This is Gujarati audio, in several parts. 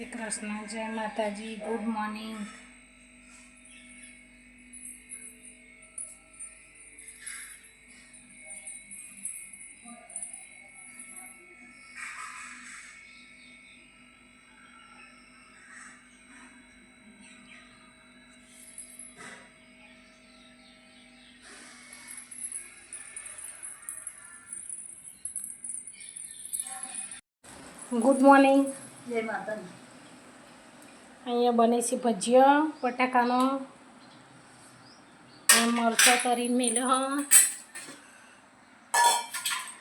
શ્રી કૃષ્ણ જય માતાજી ગુડ મોર્નિંગ ગુડ મોર્નિંગ જય માતાજી અહીંયા બને છે ભજીયા બટાકાનો મરચા તરીને મેલે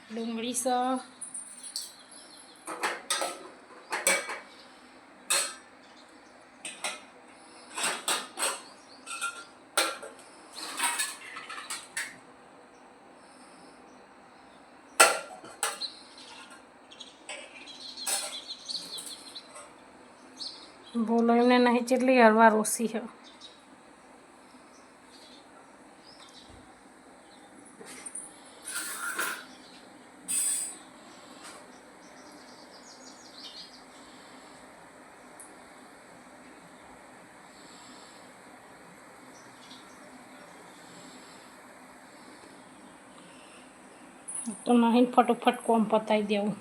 ડુંગળી સ બોલો એમને નહીં જેટલી હરવા રોસી છે. તો નહીં ફટોફટ કોમ પતાવી દેવું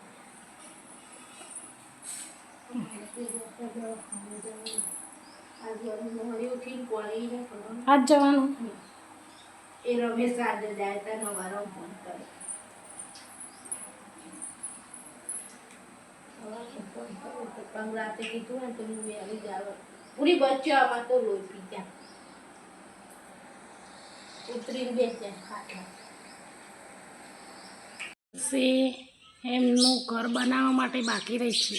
આજે મોડી ઉઠીને કોળીને ફોન આજ જવાનું? એ રમેશ આજે જાય તને વારો ફોન કરે. પણ રાતે કીધું ને તો હું વહેલી જાવ પૂરી બચ્યો આમાં તો રોજ પી ગયા ઉતરીને બેસ્યા ખાટલા. એમનું ઘર બનાવવા માટે બાકી રહી છે.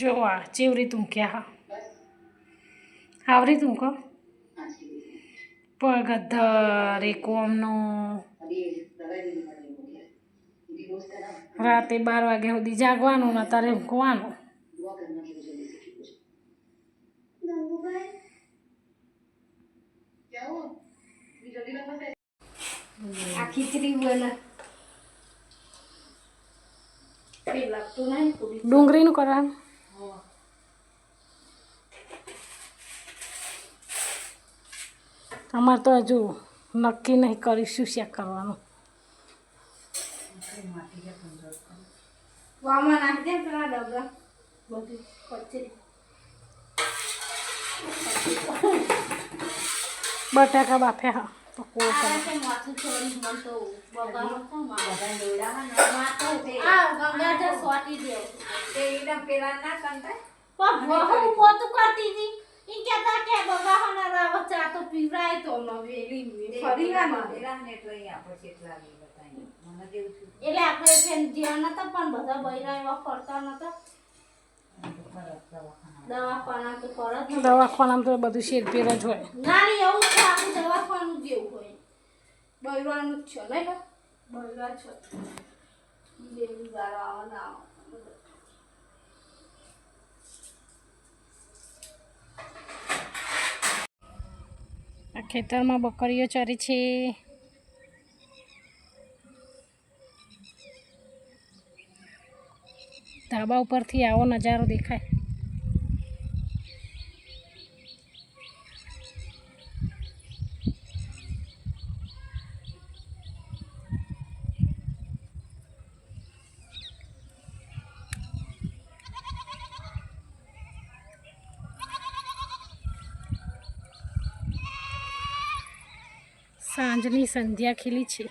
જો આ ચેવરી તું ક્યાં આવરી તું કહો પગધર કોમનો. રાતે બાર વાગ્યા સુધી જાગવાનું ને તારે ઊંઘવાનું આ ખીચડી પૂરી ડુંગળીનું કરવાનું અમારે તો હજુ નક્કી નહીં કરીશું શેક કરવાનું. વામાં નાખી દે પેલા ડબલા બધી કચરી બટાકા બાફે હા. તો કોળ આ મન તો તો દેવ કહેતા કે ના રાવ ચા તો પીવરાય તો ન વેલી ફરી ના એટલે આપણે ફેન જ્યાં નતા પણ બધા બૈરા એવા ફરતા નતા. દવાખાનામાં તો બધું શેરપેર જ હોય. નાની એવું છે આખું દવાખાનું જેવું હોય. બૈરાનું જ છે નહીં? બૈરા છે. દેવી વાળા ખેતરમાં બકરીઓ ચરે છે. ધાબા ઉપરથી આવો નજારો દેખાય. સાંજની સંધ્યા ખીલી છે.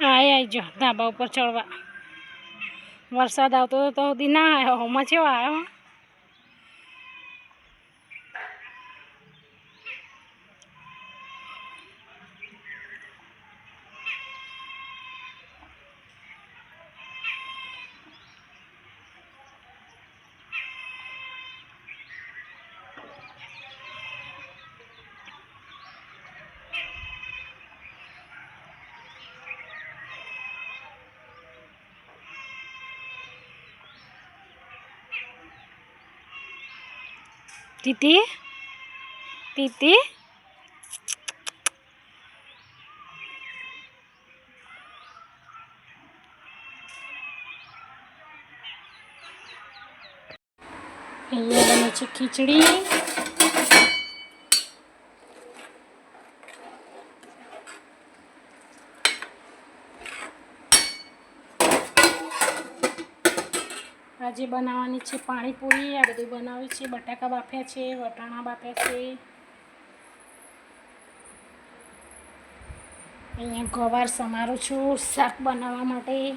આય આવજો ધાબા ઉપર ચડવા. વરસાદ આવતો તો સુધી ના આવ્યો હોમાં ચેવા આવ્યો તીતી તીતી અહીંયા બને છે ખીચડી આજે બનાવવાની છે, પાણીપુરી, આ બધું બનાવ્યું છે, બટાકા બાફ્યા છે, વટાણા બાફ્યા છે. અહીંયા ગવાર સમારું છું શાક બનાવવા માટે.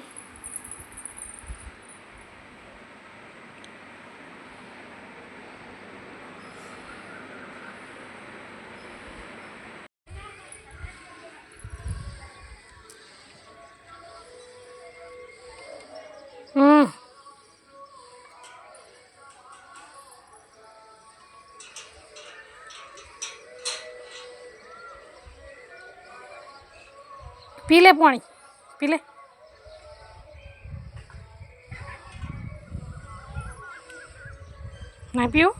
પી લે પાણી પી લે ના પીવું?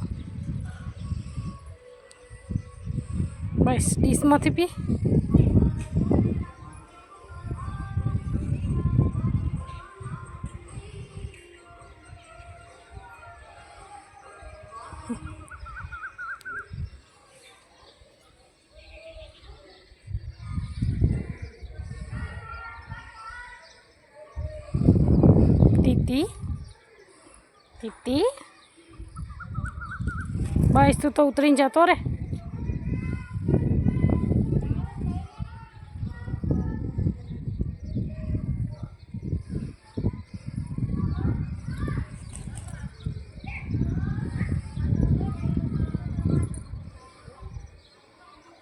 બસ ડીશમાંથી પી. તીતી તીતી બસ તું તો ઉતરીને જતો રે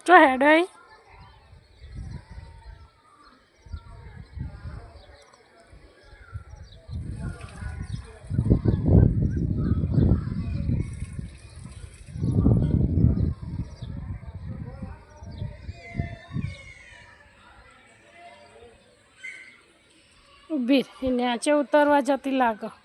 ચો હેડ આઈ ઊભી રહે. એ નીચે ઉતરવા જતી લાગે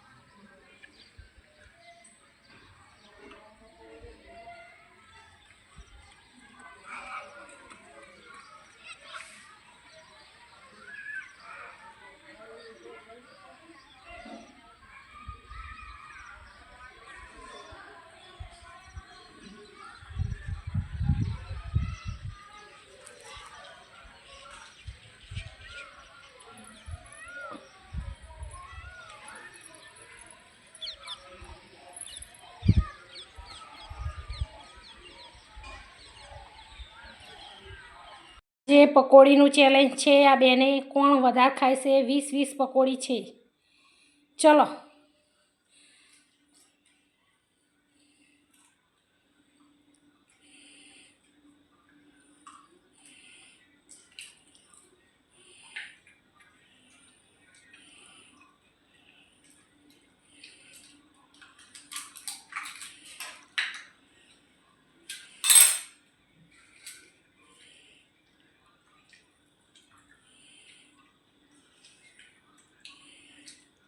જે પકોડીનું ચેલેન્જ છે, આ બેને કોણ વધારે ખાય છે? વીસ વીસ પકોડી છે. ચલો.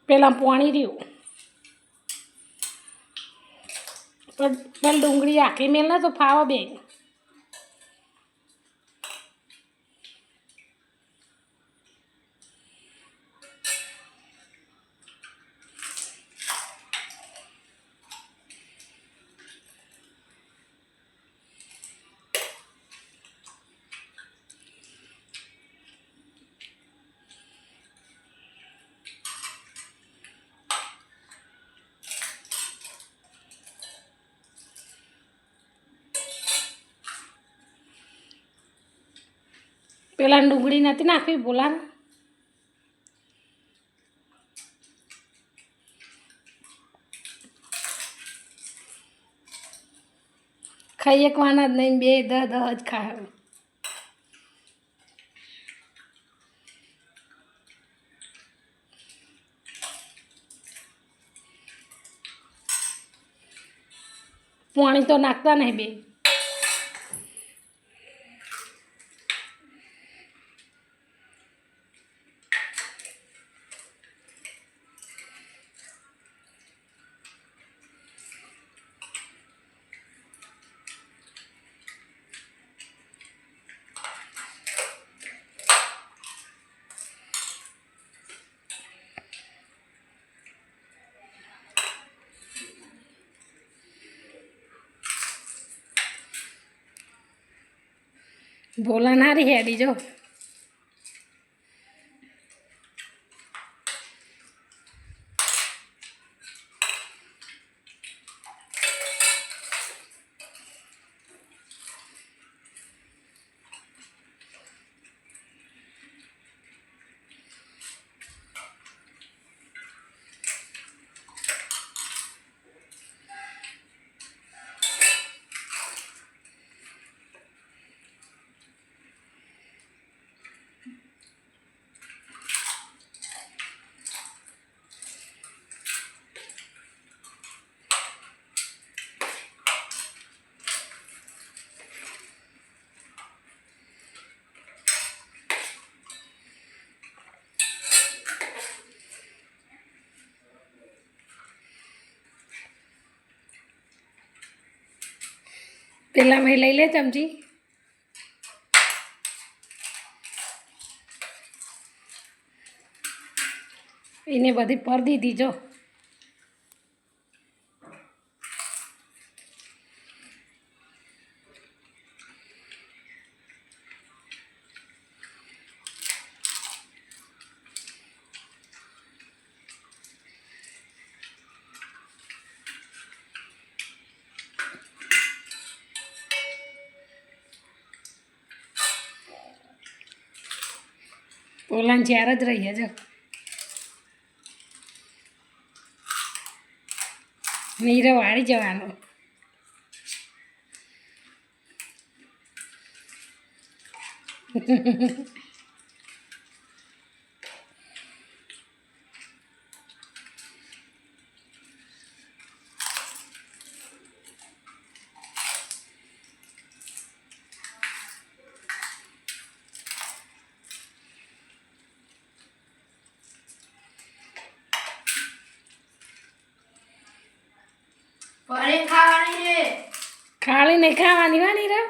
પેલા પાણી રહ્યું. પણ પેલા ડુંગળી આખી મેલ ને તો ફાવો બે પેલા ડુંગળી નથી નાખવી બોલા ખાઈ એકવાના જ નહીં, બે, દહ દહ જ ખાય પાણી તો નાખતા નહીં બે. ભોલા નારી હેડી જો. પેલા મેં લઈ લે ચમચી એને બધી પર દીધી જો. પોલાન ચાર જ રહીએ જો નીરવ વાળી જવાનો ફરી ખાવાની છે નહીં ખાવાની વાની નીરવ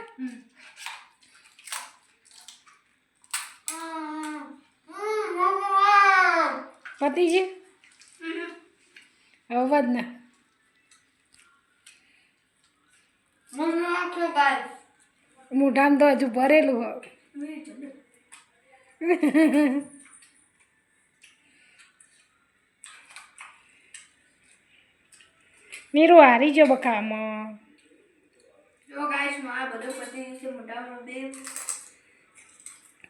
પતિ છે હવે વધ ના મોઢામાં તો હજુ ભરેલું હવે નીરુ હારી જો બકામાં જો ગાઈસ મારા બધો પતિ છે મોટા મોટી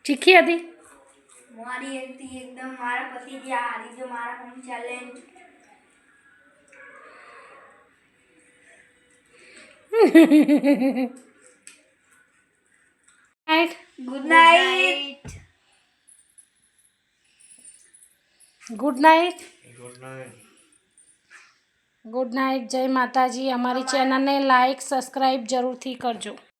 ચીખી હતી? મારી હતી એકદમ મારા પતિ જે હારી જો મારા home challenge good night good night good night good night જય માતાજી. અમારી ચેનલને લાઈક સબસ્ક્રાઈબ જરૂરથી કરજો.